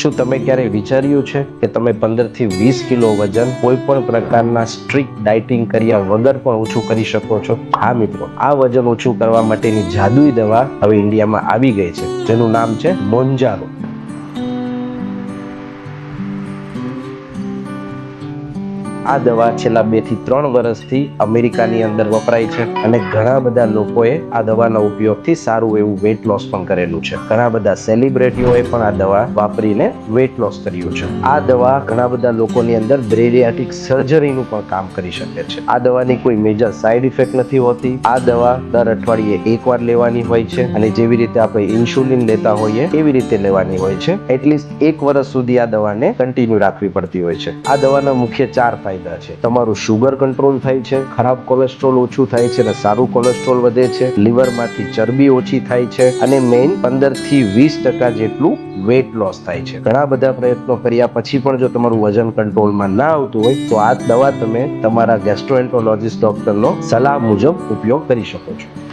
શું તમે ક્યારેય વિચાર્યું છે કે તમે પંદરથી વીસ કિલો વજન કોઈ પણ પ્રકારના સ્ટ્રિક્ટ ડાયટિંગ કર્યા વગર પણ ઓછું કરી શકો છો? હા મિત્રો, આ વજન ઓછું કરવા માટેની જાદુઈ દવા હવે ઇન્ડિયામાં આવી ગઈ છે, જેનું નામ છે મોન્જારો. આ દવા છેલ્લા બેથી ત્રણ વર્ષથી અમેરિકાની અંદર વપરાય છે અને ઘણા બધા લોકોએ આ દવાના ઉપયોગથી સારું એવું વેટ લોસ પણ કરેલું છે. ઘણા બધા સેલિબ્રિટીઓએ પણ આ દવા વાપરીને વેટ લોસ કર્યું છે. આ દવા ઘણા બધા લોકોની અંદર બ્રેરિયાટિક સર્જરીનું પણ કામ કરી શકે છે. આ દવાની કોઈ મેજર સાઇડ ઇફેક્ટ નથી હોતી. આ દવા દર અઠવાડિયે એકવાર લેવાની હોય છે અને જેવી રીતે આપણે ઇન્સ્યુલિન લેતા હોઈએ એવી રીતે લેવાની હોય છે. એટલીસ્ટ એક વર્ષ સુધી આ દવાને કન્ટિન્યુ રાખવી પડતી હોય છે. આ દવાના મુખ્ય ચાર ફાયદા છે. તમારું શુગર કંટ્રોલ થાય છે, ખરાબ કોલેસ્ટ્રોલ ઓછું થાય છે અને સારું કોલેસ્ટ્રોલ વધે છે લીવરમાંથી ચરબી ઓછી થાય છે અને મેઇન પંદરથી વીસ ટકા જેટલું વેટ લોસ થાય છે. ઘણા બધા પ્રયત્નો કર્યા પછી પણ જો તમારું વજન કંટ્રોલમાં ના આવતું હોય, તો આ દવા તમે તમારા ગેસ્ટ્રોએન્ટ્રોલોજીસ્ટ ડોક્ટરનો સલાહ મુજબ ઉપયોગ કરી શકો છો.